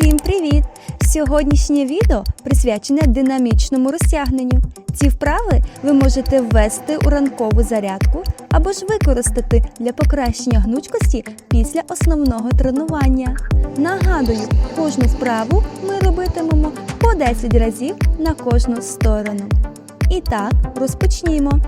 Всім привіт! Сьогоднішнє відео присвячене динамічному розтягненню. Ці вправи ви можете ввести у ранкову зарядку або ж використати для покращення гнучкості після основного тренування. Нагадую, кожну вправу ми робитимемо по 10 разів на кожну сторону. І так, розпочнімо.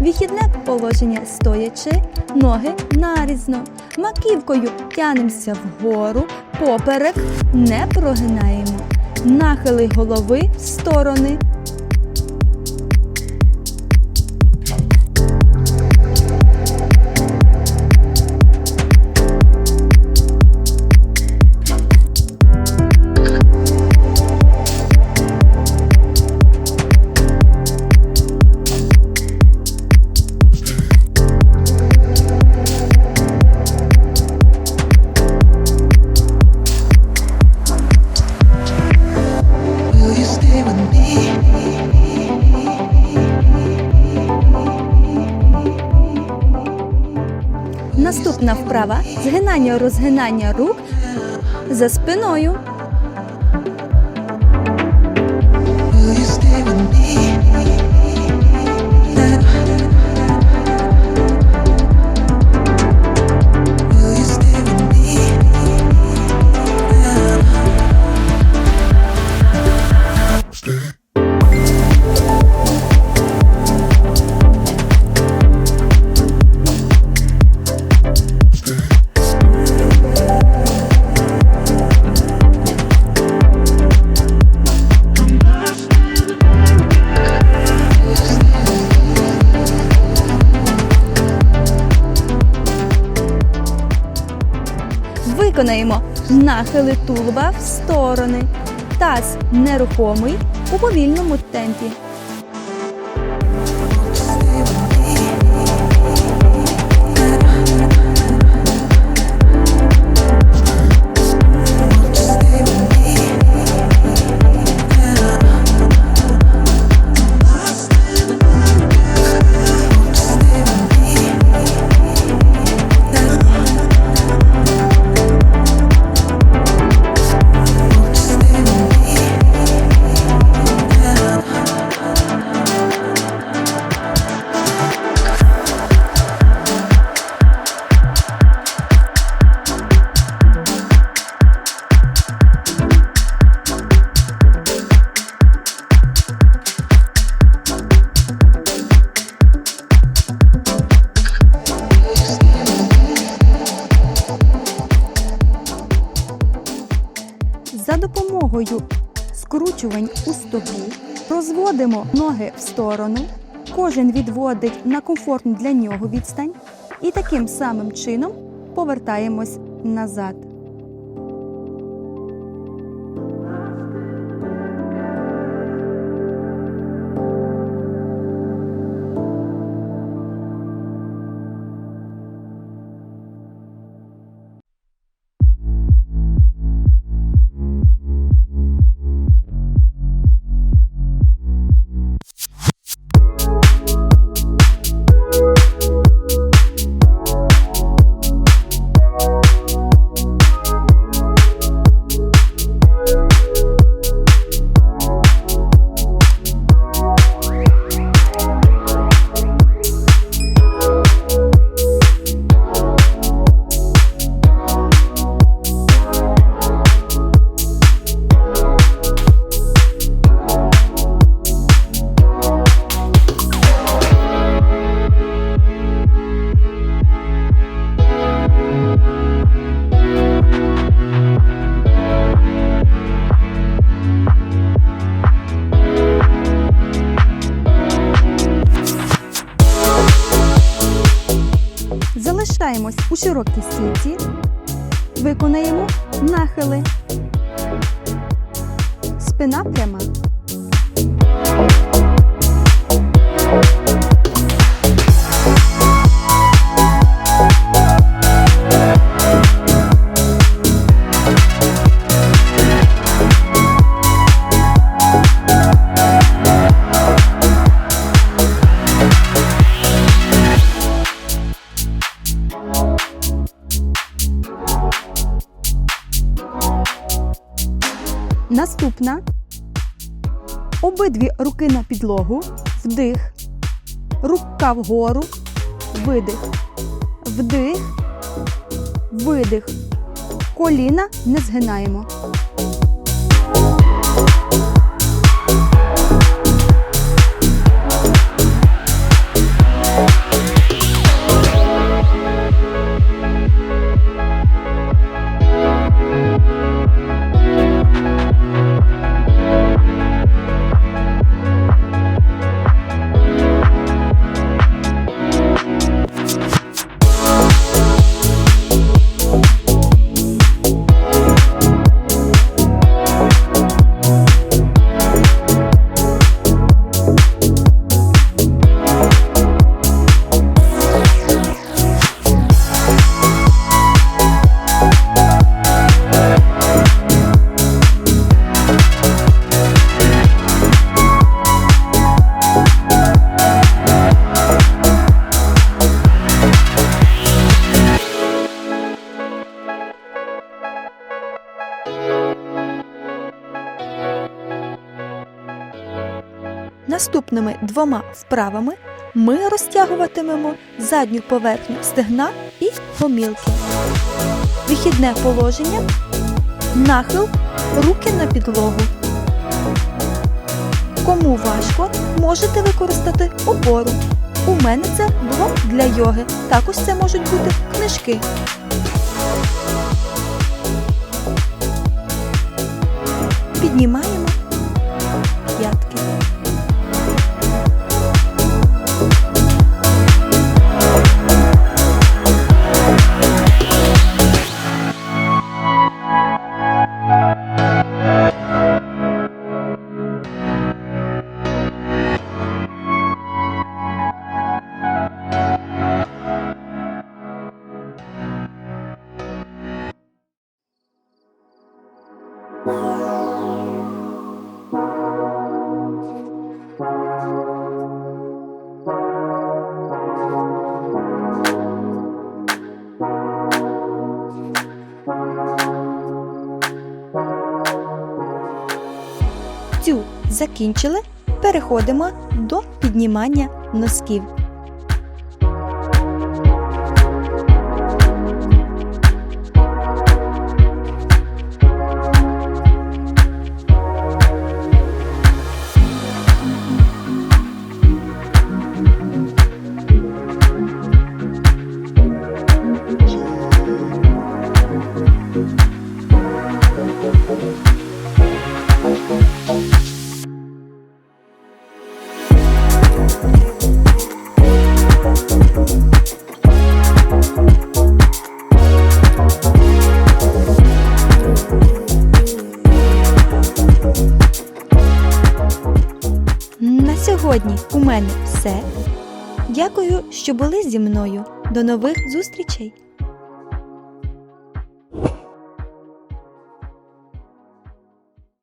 Вихідне положення стоячи, ноги нарізно. Маківкою тянемося вгору, поперек не прогинаємо. Нахили голови в сторони. Наступна вправа згинання розгинання рук за спиною. Виконаємо нахили тулуба в сторони. Таз нерухомий у повільному темпі. Допомогою скручувань у стопу розводимо ноги в сторону. Кожен відводить на комфортну для нього відстань. І таким самим чином повертаємось назад. Залишаємось у широкій стійці. Виконаємо нахили. Спина пряма. Наступна. Обидві руки на підлогу. Вдих. Рука вгору. Видих. Вдих. Видих. Коліна не згинаємо. Наступними двома вправами ми розтягуватимемо задню поверхню стегна і гомілки. Вихідне положення, нахил, руки на підлогу. Кому важко, можете використати опору. У мене це блок для йоги. Також це можуть бути книжки. Піднімаємо Цю закінчили. Переходимо до піднімання носків. На сьогодні у мене все. Дякую, що були зі мною. До нових зустрічей!